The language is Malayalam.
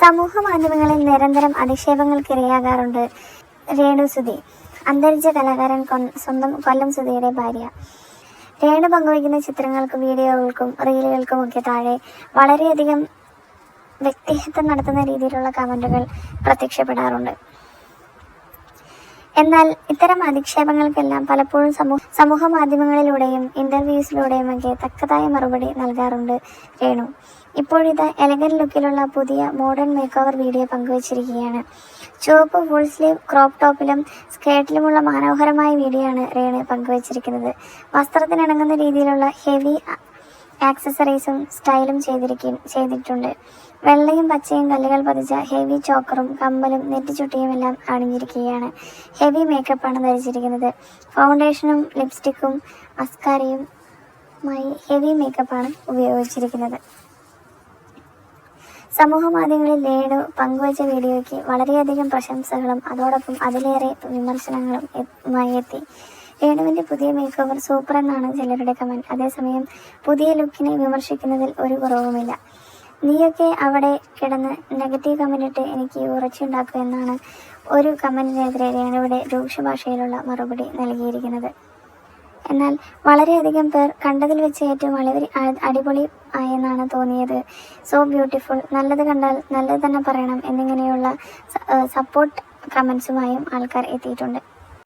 സമൂഹ മാധ്യമങ്ങളിൽ നിരന്തരം അധിക്ഷേപങ്ങൾക്കിരയാകാറുണ്ട് രേണു സുധി. അന്തരിച്ച കലാകാരൻ സ്വന്തം കൊല്ലം സുധിയുടെ ഭാര്യ. രേണു പങ്കുവയ്ക്കുന്ന ചിത്രങ്ങൾക്കും വീഡിയോകൾക്കും റീലുകൾക്കും ഒക്കെ താഴെ വളരെയധികം വ്യക്തിഹത്വം നടത്തുന്ന രീതിയിലുള്ള കമന്റുകൾ പ്രത്യക്ഷപ്പെടാറുണ്ട്. എന്നാൽ ഇത്തരം അധിക്ഷേപങ്ങൾക്കെല്ലാം പലപ്പോഴും സമൂഹ സമൂഹ മാധ്യമങ്ങളിലൂടെയും ഇന്റർവ്യൂസിലൂടെയും ഒക്കെ തക്കതായ മറുപടി നൽകാറുണ്ട് രേണു. ഇപ്പോഴിത് എലഗൻ ലുക്കിലുള്ള പുതിയ മോഡേൺ മേക്ക് ഓവർ വീഡിയോ പങ്കുവച്ചിരിക്കുകയാണ്. ചുവപ്പ് ഫുൾ സ്ലീവ് ക്രോപ്പ് ടോപ്പിലും സ്കേർട്ടിലുമുള്ള മനോഹരമായ വീഡിയോ ആണ് രേണു പങ്കുവച്ചിരിക്കുന്നത്. വസ്ത്രത്തിനിണങ്ങുന്ന രീതിയിലുള്ള ഹെവി ആക്സസറീസും സ്റ്റൈലും ചെയ്തിരിക്കും ചെയ്തിട്ടുണ്ട്. വെള്ളയും പച്ചയും കല്ലുകൾ പതിച്ച ഹെവി ചോക്കറും കമ്മലും നെറ്റിച്ചുട്ടിയും എല്ലാം അണിഞ്ഞിരിക്കുകയാണ്. ഹെവി മേക്കപ്പാണ് ധരിച്ചിരിക്കുന്നത്. ഫൗണ്ടേഷനും ലിപ്സ്റ്റിക്കും അസ്കാരയും മായി ഹെവി മേക്കപ്പാണ് ഉപയോഗിച്ചിരിക്കുന്നത്. സമൂഹ മാധ്യമങ്ങളിൽ ലേഡു പങ്കുവച്ച വീഡിയോയ്ക്ക് വളരെയധികം പ്രശംസകളും അതോടൊപ്പം അതിലേറെ വിമർശനങ്ങളും എത്തി. രേണുവിന്റെ പുതിയ മേക്ക് ഓവർ സൂപ്പർ എന്നാണ് ചിലരുടെ കമന്റ് അതേസമയം പുതിയ ലുക്കിനെ വിമർശിക്കുന്നതിൽ ഒരു കുറവുമില്ല. നീയൊക്കെ അവിടെ കിടന്ന് നെഗറ്റീവ് കമന്റ് ഇട്ട് എനിക്ക് ഉറച്ചുണ്ടാക്കുക എന്നാണ് ഒരു കമന്റിനെതിരെ രേണുവിടെ രൂക്ഷ ഭാഷയിലുള്ള മറുപടി നൽകിയിരിക്കുന്നത്. എന്നാൽ വളരെയധികം പേർ കണ്ടതിൽ വെച്ച് ഏറ്റവും വളരെ അടിപൊളി ആയെന്നാണ് തോന്നിയത്. സോ ബ്യൂട്ടിഫുൾ നല്ലത് കണ്ടാൽ നല്ലത് തന്നെ പറയണം എന്നിങ്ങനെയുള്ള സപ്പോർട്ട് കമൻസുമായും ആൾക്കാർ എത്തിയിട്ടുണ്ട്.